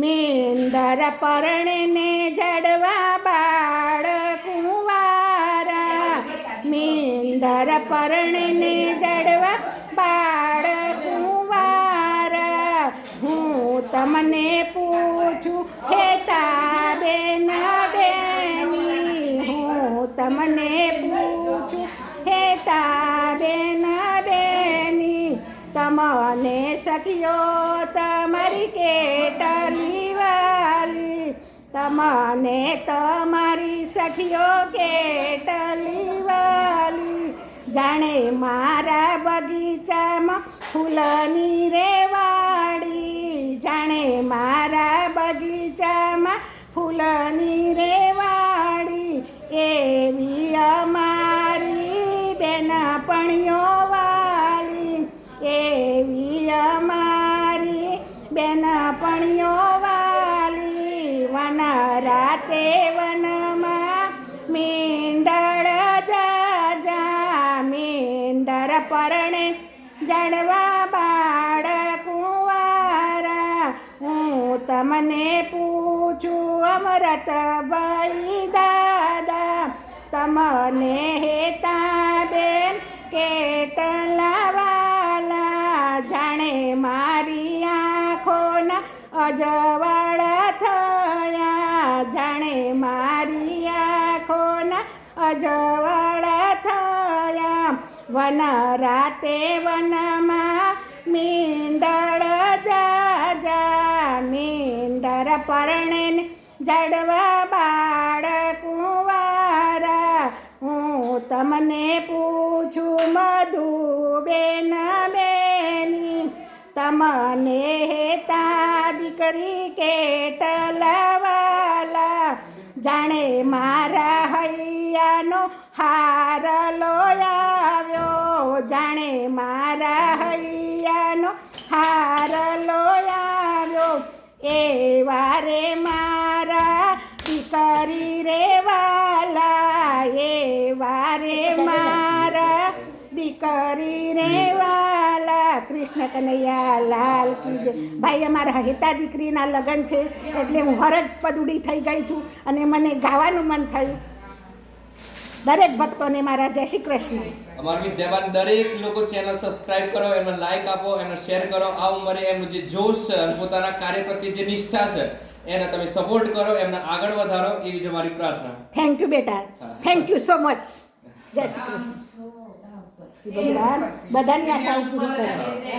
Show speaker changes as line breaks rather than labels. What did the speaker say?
મેંદર પરણને જડવા બાળ કુંવારા. મેંદર પરણને જડવા બાળ કુંવારા. હું તમને પૂછું, હે તાબેન બેની, હું તમને તમને સખીઓ તમારી કેટલી વાલી તમને તમારી સખીઓ કેટલી વાલી જાણે મારા બગીચામાં ફૂલની રેવાડી જાણે મારા બગીચામાં ફૂલની રેવાડી એવી અમારી બેનપણીઓ એવી અમારી બેનપણીઓ વાલી, વન રાતે વનમાં મીંડળ જાજા, મીંડર પરણે જડવા બાળ કુંવારા. હું તમને પૂછું અમરત ભાઈ દાદા, તમને હેતા આંખોના અજવાળા થયા, જાણે મારી આંખોના અજવાળા થયા. વન રાતે વનમાં મીંડળ જાજા મીંડર પરણે જડવા બાળ કુંવારા. હું તમને પૂછું મધુ બેન બેની તમને હેતા દીકરી કેટલા વાલા જાણે મારા હૈયાનો હાર આવ્યો. જાણે મારા હૈયાનો હાર આવ્યો. એ વારે મારા દીકરી રે વાલા એ વારે મારા દીકરી રે વાલા કૃષ્ણ કનૈયા લાલ કી જય. ભાઈ અમારા હેતા દીકરીના લગ્ન છે એટલે હું હરજ પદુડી થઈ ગઈ છું અને મને ગાવાનું મન થયું. દરેક ભક્તોને મારા જય શ્રી કૃષ્ણ.
અમારા વિદ્યાવાન દરેક લોકો ચેનલ સબસ્ક્રાઇબ કરો એમને લાઈક આપો એમને શેર કરો. આ ઉંમરે એમનું જે જોશ છે અને પોતાના કાર્ય પ્રત્યે જે નિષ્ઠા છે એને તમે સપોર્ટ કરો એમને આગળ વધારો. એવી જ અમારી પ્રાર્થના.
થેન્ક યુ બેટા. થેન્ક યુ સો મચ જય શ્રી કૃષ્ણ. ભગવાન બધાની આશાઓ પૂરી કરે